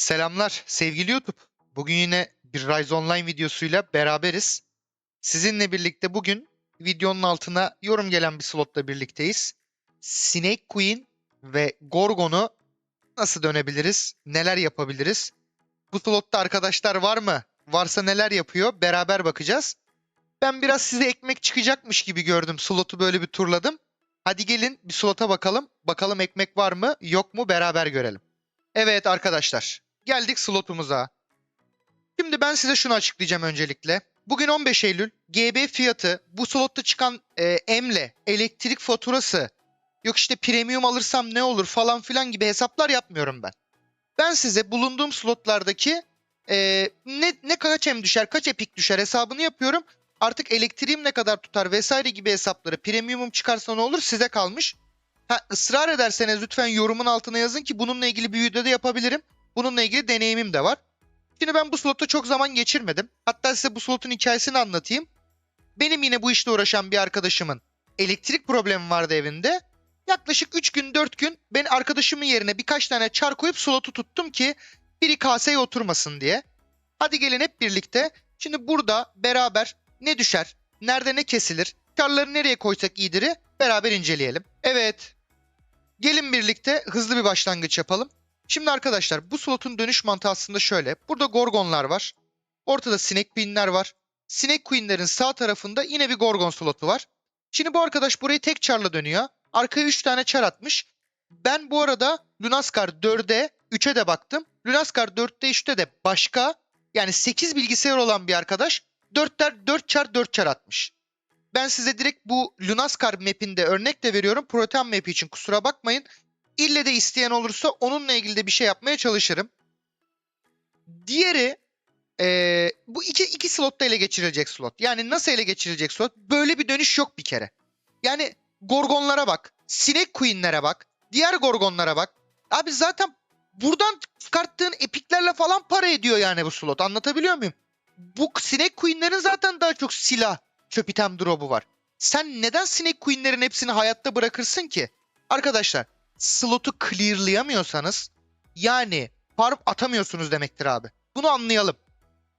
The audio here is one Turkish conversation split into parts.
Selamlar sevgili YouTube. Bugün yine bir Rise Online videosuyla beraberiz. Sizinle birlikte bugün videonun altına yorum gelen bir slotla birlikteyiz. Snake Queen ve Gorgon'u nasıl dönebiliriz? Neler yapabiliriz? Bu slotta arkadaşlar var mı? Varsa neler yapıyor? Beraber bakacağız. Ben biraz size ekmek çıkacakmış gibi gördüm. Slotu böyle bir turladım. Hadi gelin bir slota bakalım. Bakalım ekmek var mı yok mu beraber görelim. Evet arkadaşlar. Geldik slotumuza. Şimdi ben size şunu açıklayacağım öncelikle. Bugün 15 Eylül. GB fiyatı, bu slotta çıkan e, emle, elektrik faturası, yok işte premium alırsam ne olur falan filan gibi hesaplar yapmıyorum ben. Ben size bulunduğum slotlardaki e, ne, ne kaç em düşer, kaç epik düşer hesabını yapıyorum. Artık elektriğim ne kadar tutar vesaire gibi hesapları premiumum çıkarsa ne olur size kalmış. Ha, ısrar ederseniz lütfen yorumun altına yazın ki bununla ilgili bir video da yapabilirim. Bununla ilgili deneyimim de var. Şimdi ben bu slotta çok zaman geçirmedim. Hatta size bu slotun hikayesini anlatayım. Benim yine bu işle uğraşan bir arkadaşımın elektrik problemi vardı evinde. Yaklaşık 3 gün 4 gün ben arkadaşımın yerine birkaç tane çar koyup slotu tuttum ki biri kaseye oturmasın diye. Hadi gelin hep birlikte. Şimdi burada beraber ne düşer, nerede ne kesilir, çarları nereye koysak iyidir'i beraber inceleyelim. Evet. Gelin birlikte hızlı bir başlangıç yapalım. Şimdi arkadaşlar bu slotun dönüş mantığı aslında şöyle. Burada Gorgonlar var. Ortada Snake Queen'ler var. Snake Queen'lerin sağ tarafında yine bir Gorgon slotu var. Şimdi bu arkadaş burayı tek çarla dönüyor. Arkaya 3 tane çar atmış. Ben bu arada Lunaskar 4'e 3'e de baktım. Lunaskar 4'te 3'te de başka yani 8 bilgisayar olan bir arkadaş 4'ler 4 çar 4 çar atmış. Ben size direkt bu Lunaskar map'inde örnek de veriyorum. Protean map için kusura bakmayın. İlle de isteyen olursa onunla ilgili de bir şey yapmaya çalışırım. Diğeri eee, bu iki, iki slotta ele geçirilecek slot. Yani nasıl ele geçirilecek slot? Böyle bir dönüş yok bir kere. Yani Gorgonlara bak. Snake Queen'lere bak. Diğer Gorgonlara bak. Abi zaten buradan çıkarttığın epiklerle falan para ediyor yani bu slot. Anlatabiliyor muyum? Bu Snake Queen'lerin zaten daha çok silah, çöp item drop'u var. Sen neden Snake Queen'lerin hepsini hayatta bırakırsın ki? Arkadaşlar slotu clearlayamıyorsanız yani farm atamıyorsunuz demektir abi. Bunu anlayalım.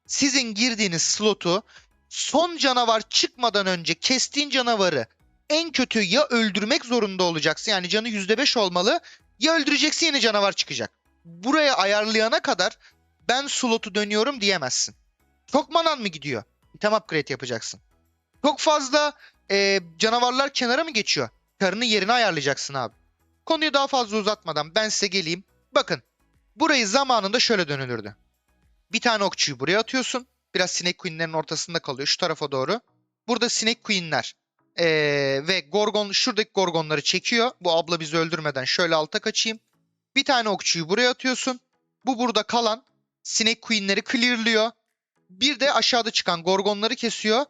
Sizin girdiğiniz slotu son canavar çıkmadan önce kestiğin canavarı en kötü ya öldürmek zorunda olacaksın. Yani canı %5 olmalı ya öldüreceksin yeni canavar çıkacak. Buraya ayarlayana kadar ben slotu dönüyorum diyemezsin. Çok manan mı gidiyor? İtem upgrade yapacaksın. Çok fazla e, canavarlar kenara mı geçiyor? Karını yerine ayarlayacaksın abi. Konuyu daha fazla uzatmadan ben size geleyim. Bakın burayı zamanında şöyle dönülürdü. Bir tane okçuyu buraya atıyorsun. Biraz Snake Queen'lerin ortasında kalıyor şu tarafa doğru. Burada Snake Queen'ler ee, ve Gorgon şuradaki Gorgonları çekiyor. Bu abla bizi öldürmeden şöyle alta kaçayım. Bir tane okçuyu buraya atıyorsun. Bu burada kalan Snake Queen'leri clearlıyor. Bir de aşağıda çıkan Gorgonları kesiyor.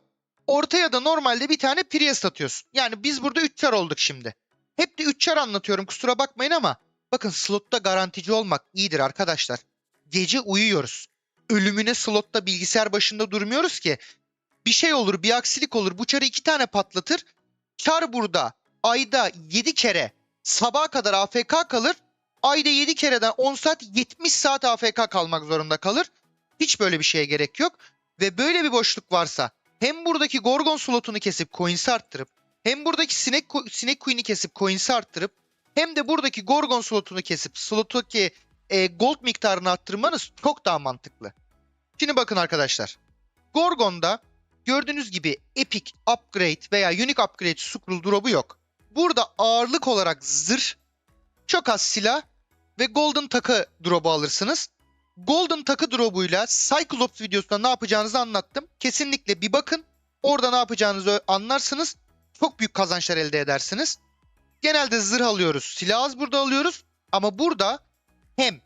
Ortaya da normalde bir tane Priest atıyorsun. Yani biz burada 3 çar olduk şimdi. Hep de 3 çar anlatıyorum kusura bakmayın ama bakın slotta garantici olmak iyidir arkadaşlar. Gece uyuyoruz. Ölümüne slotta bilgisayar başında durmuyoruz ki. Bir şey olur, bir aksilik olur. Bu çarı iki tane patlatır. Çar burada ayda 7 kere sabaha kadar AFK kalır. Ayda 7 kereden 10 saat 70 saat AFK kalmak zorunda kalır. Hiç böyle bir şeye gerek yok. Ve böyle bir boşluk varsa hem buradaki Gorgon slotunu kesip coins'i arttırıp hem buradaki Ko- Snake Queen'i kesip coins'i arttırıp hem de buradaki Gorgon slotunu kesip slotdaki e, gold miktarını arttırmanız çok daha mantıklı. Şimdi bakın arkadaşlar. Gorgon'da gördüğünüz gibi Epic Upgrade veya Unique Upgrade Scroll drop'u yok. Burada ağırlık olarak zırh, çok az silah ve Golden takı drop'u alırsınız. Golden takı drop'uyla Cyclops videosunda ne yapacağınızı anlattım. Kesinlikle bir bakın. Orada ne yapacağınızı anlarsınız. Çok büyük kazançlar elde edersiniz. Genelde zırh alıyoruz. Silah az burada alıyoruz. Ama burada hem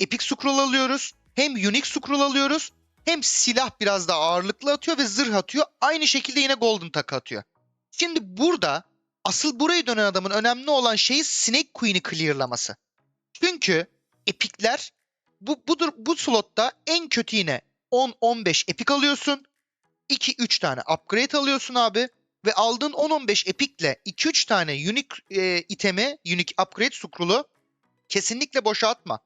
Epic Scroll alıyoruz. Hem Unique Scroll alıyoruz. Hem silah biraz daha ağırlıklı atıyor ve zırh atıyor. Aynı şekilde yine Golden takı atıyor. Şimdi burada asıl burayı dönen adamın önemli olan şeyi Snake Queen'i clearlaması. Çünkü epikler bu, budur, bu slotta en kötü yine 10-15 epik alıyorsun. 2-3 tane upgrade alıyorsun abi. Ve aldığın 10-15 epikle 2-3 tane unique e, itemi, unique upgrade scroll'u kesinlikle boşa atma.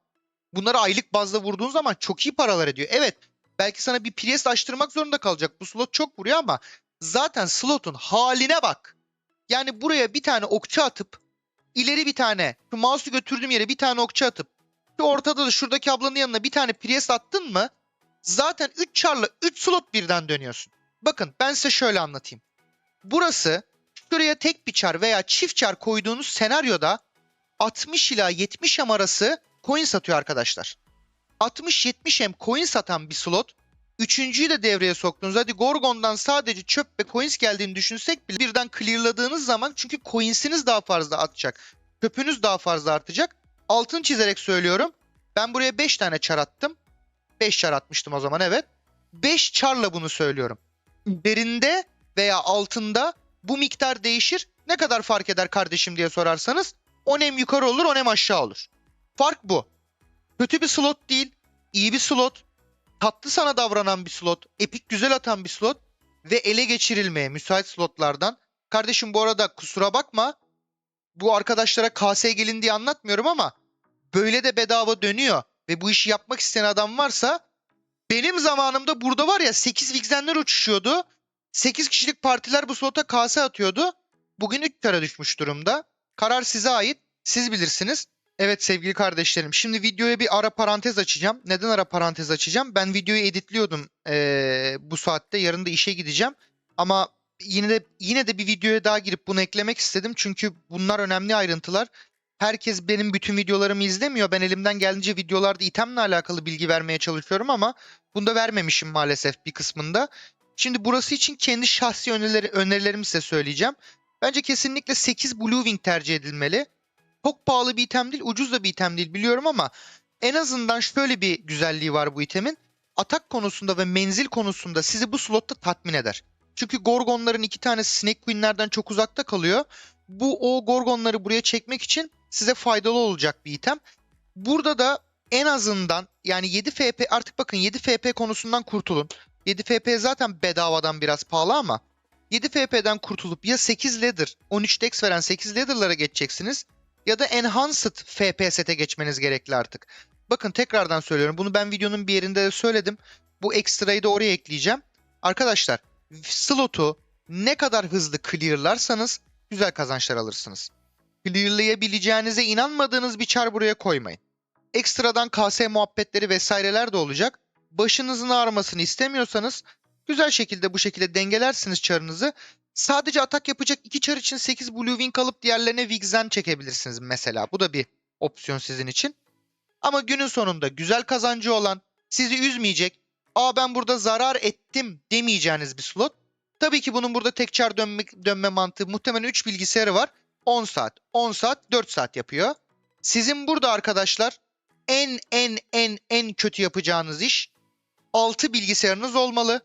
Bunları aylık bazda vurduğun zaman çok iyi paralar ediyor. Evet belki sana bir Priest açtırmak zorunda kalacak. Bu slot çok vuruyor ama zaten slotun haline bak. Yani buraya bir tane okçu atıp ileri bir tane şu mouse'u götürdüğüm yere bir tane okçu atıp şu ortada da şuradaki ablanın yanına bir tane Priest attın mı zaten 3 çarla 3 slot birden dönüyorsun. Bakın ben size şöyle anlatayım. Burası şuraya tek bir çar veya çift çar koyduğunuz senaryoda 60 ila 70 M arası coin satıyor arkadaşlar. 60-70 M coin satan bir slot Üçüncüyü de devreye soktunuz. Hadi Gorgon'dan sadece çöp ve coins geldiğini düşünsek bile birden clearladığınız zaman çünkü coins'iniz daha fazla atacak. Çöpünüz daha fazla artacak. Altın çizerek söylüyorum. Ben buraya 5 tane çar attım. 5 çar atmıştım o zaman evet. 5 çarla bunu söylüyorum. Üzerinde veya altında bu miktar değişir. Ne kadar fark eder kardeşim diye sorarsanız 10 em yukarı olur 10 em aşağı olur. Fark bu. Kötü bir slot değil. iyi bir slot tatlı sana davranan bir slot, epik güzel atan bir slot ve ele geçirilmeye müsait slotlardan. Kardeşim bu arada kusura bakma. Bu arkadaşlara KS gelin diye anlatmıyorum ama böyle de bedava dönüyor ve bu işi yapmak isteyen adam varsa benim zamanımda burada var ya 8 Vixenler uçuşuyordu. 8 kişilik partiler bu slota KS atıyordu. Bugün 3 kere düşmüş durumda. Karar size ait. Siz bilirsiniz. Evet sevgili kardeşlerim. Şimdi videoya bir ara parantez açacağım. Neden ara parantez açacağım? Ben videoyu editliyordum eee, bu saatte. Yarın da işe gideceğim. Ama yine de yine de bir videoya daha girip bunu eklemek istedim. Çünkü bunlar önemli ayrıntılar. Herkes benim bütün videolarımı izlemiyor. Ben elimden geldiğince videolarda itemle alakalı bilgi vermeye çalışıyorum ama bunu da vermemişim maalesef bir kısmında. Şimdi burası için kendi şahsi önerileri, önerilerimi size söyleyeceğim. Bence kesinlikle 8 Blue Wing tercih edilmeli çok pahalı bir item değil, ucuz da bir item değil biliyorum ama en azından şöyle bir güzelliği var bu itemin. Atak konusunda ve menzil konusunda sizi bu slotta tatmin eder. Çünkü Gorgonların iki tanesi Snake Queen'lerden çok uzakta kalıyor. Bu o Gorgonları buraya çekmek için size faydalı olacak bir item. Burada da en azından yani 7 FP artık bakın 7 FP konusundan kurtulun. 7 FP zaten bedavadan biraz pahalı ama 7 FP'den kurtulup ya 8 ladder 13 dex veren 8 ladder'lara geçeceksiniz ya da Enhanced FP sete geçmeniz gerekli artık. Bakın tekrardan söylüyorum. Bunu ben videonun bir yerinde de söyledim. Bu ekstrayı da oraya ekleyeceğim. Arkadaşlar slotu ne kadar hızlı clearlarsanız güzel kazançlar alırsınız. Clearlayabileceğinize inanmadığınız bir çar buraya koymayın. Ekstradan KS muhabbetleri vesaireler de olacak. Başınızın ağrımasını istemiyorsanız güzel şekilde bu şekilde dengelersiniz çarınızı. Sadece atak yapacak iki çar için 8 Blue Wing alıp diğerlerine Vixen çekebilirsiniz mesela. Bu da bir opsiyon sizin için. Ama günün sonunda güzel kazancı olan, sizi üzmeyecek, aa ben burada zarar ettim demeyeceğiniz bir slot. Tabii ki bunun burada tek çar dönme, dönme mantığı muhtemelen 3 bilgisayarı var. 10 saat, 10 saat, 4 saat yapıyor. Sizin burada arkadaşlar en en en en kötü yapacağınız iş 6 bilgisayarınız olmalı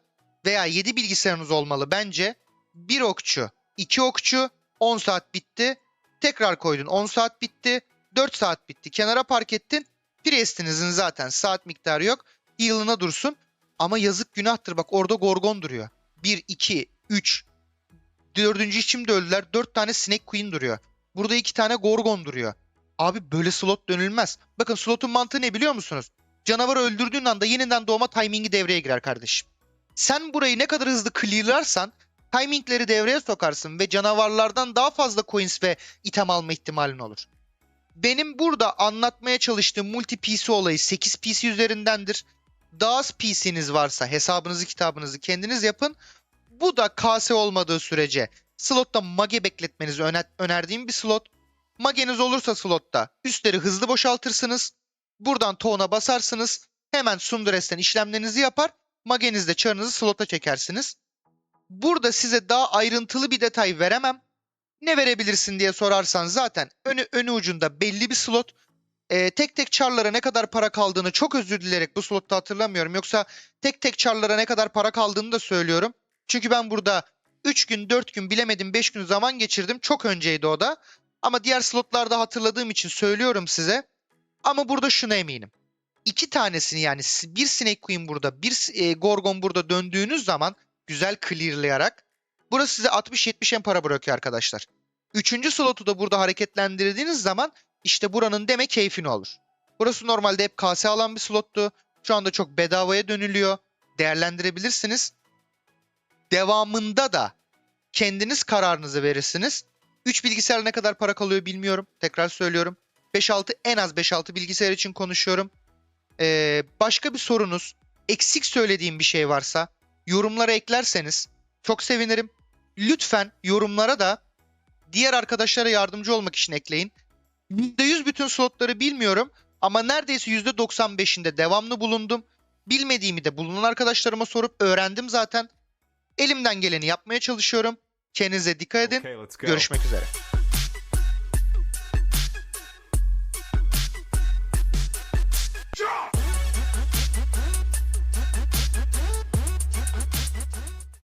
veya 7 bilgisayarınız olmalı bence bir okçu, iki okçu 10 saat bitti. Tekrar koydun 10 saat bitti. 4 saat bitti. Kenara park ettin. Priest'inizin zaten saat miktarı yok. Heal'ına dursun. Ama yazık günahtır. Bak orada Gorgon duruyor. 1, 2, 3. Dördüncü içimde öldüler. 4 tane Snake Queen duruyor. Burada 2 tane Gorgon duruyor. Abi böyle slot dönülmez. Bakın slotun mantığı ne biliyor musunuz? Canavarı öldürdüğün anda yeniden doğma timingi devreye girer kardeşim. Sen burayı ne kadar hızlı clearlarsan timingleri devreye sokarsın ve canavarlardan daha fazla coins ve item alma ihtimalin olur. Benim burada anlatmaya çalıştığım multi PC olayı 8 PC üzerindendir. Daha az PC'niz varsa hesabınızı kitabınızı kendiniz yapın. Bu da KS olmadığı sürece slotta mage bekletmenizi öner önerdiğim bir slot. Mageniz olursa slotta üstleri hızlı boşaltırsınız. Buradan toğuna basarsınız. Hemen Sundures'ten işlemlerinizi yapar. Magenizde çarınızı slota çekersiniz. Burada size daha ayrıntılı bir detay veremem. Ne verebilirsin diye sorarsan zaten önü, önü ucunda belli bir slot. Ee, tek tek çarlara ne kadar para kaldığını çok özür dileyerek bu slotta hatırlamıyorum. Yoksa tek tek çarlara ne kadar para kaldığını da söylüyorum. Çünkü ben burada 3 gün 4 gün bilemedim 5 gün zaman geçirdim. Çok önceydi o da. Ama diğer slotlarda hatırladığım için söylüyorum size. Ama burada şuna eminim. İki tanesini yani bir Snake Queen burada, bir e, Gorgon burada döndüğünüz zaman güzel clearlayarak burası size 60-70 en para bırakıyor arkadaşlar. Üçüncü slotu da burada hareketlendirdiğiniz zaman işte buranın deme keyfini olur. Burası normalde hep kase alan bir slottu. Şu anda çok bedavaya dönülüyor. Değerlendirebilirsiniz. Devamında da kendiniz kararınızı verirsiniz. 3 bilgisayar ne kadar para kalıyor bilmiyorum. Tekrar söylüyorum. 5-6 en az 5-6 bilgisayar için konuşuyorum. Ee, başka bir sorunuz, eksik söylediğim bir şey varsa yorumlara eklerseniz çok sevinirim. Lütfen yorumlara da diğer arkadaşlara yardımcı olmak için ekleyin. %100 bütün slotları bilmiyorum ama neredeyse %95'inde devamlı bulundum. Bilmediğimi de bulunan arkadaşlarıma sorup öğrendim zaten. Elimden geleni yapmaya çalışıyorum. Kendinize dikkat edin. Okay. Görüşmek üzere.